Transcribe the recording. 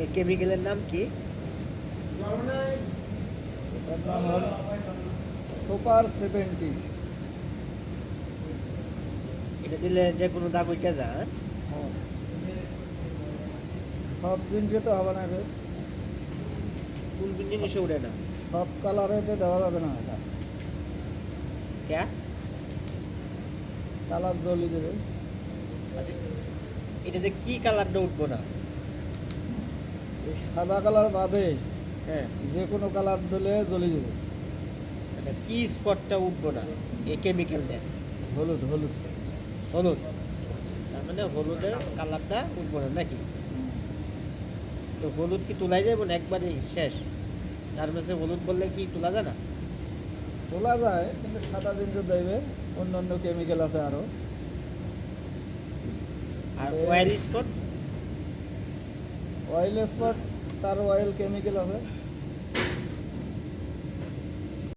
এই কেমিক্যালের নাম কি? এটার নাম হল সুপার সেভেন্টি। এটা দিলে যে কোনো দাগ উঠে যা হ্যাঁ? সব জিনিসে তো হবে না রে। কোন কোন জিনিসে উঠে না। সব কালারেতে দেওয়া যাবে না এটা। কে? কালার জ্বলি দেবে। আচ্ছা এটাতে কি কালারটা উঠবো না? সাদা কালার বাদে হ্যাঁ। যে কোনো কালার দিলে জ্বলে যাবে। আচ্ছা কি স্পটটা উঠবো না? এই কেমিক্যাল দেয় হলুদ হলুদ। হলুদ। তার মানে হলুদের কালারটা উঠবো না নাকি? তো হলুদ কি তোলাই যাবে না একবারেই শেষ? গার্মেন্টসে হলুদ বললে কি তোলা যায় না? তোলা যায় কিন্তু সাদা জিনিস দেবে অন্য অন্য কেমিক্যাল আছে আরও আর অয়েল স্পট অয়েল স্পট তার অয়েল কেমিক্যাল আছে।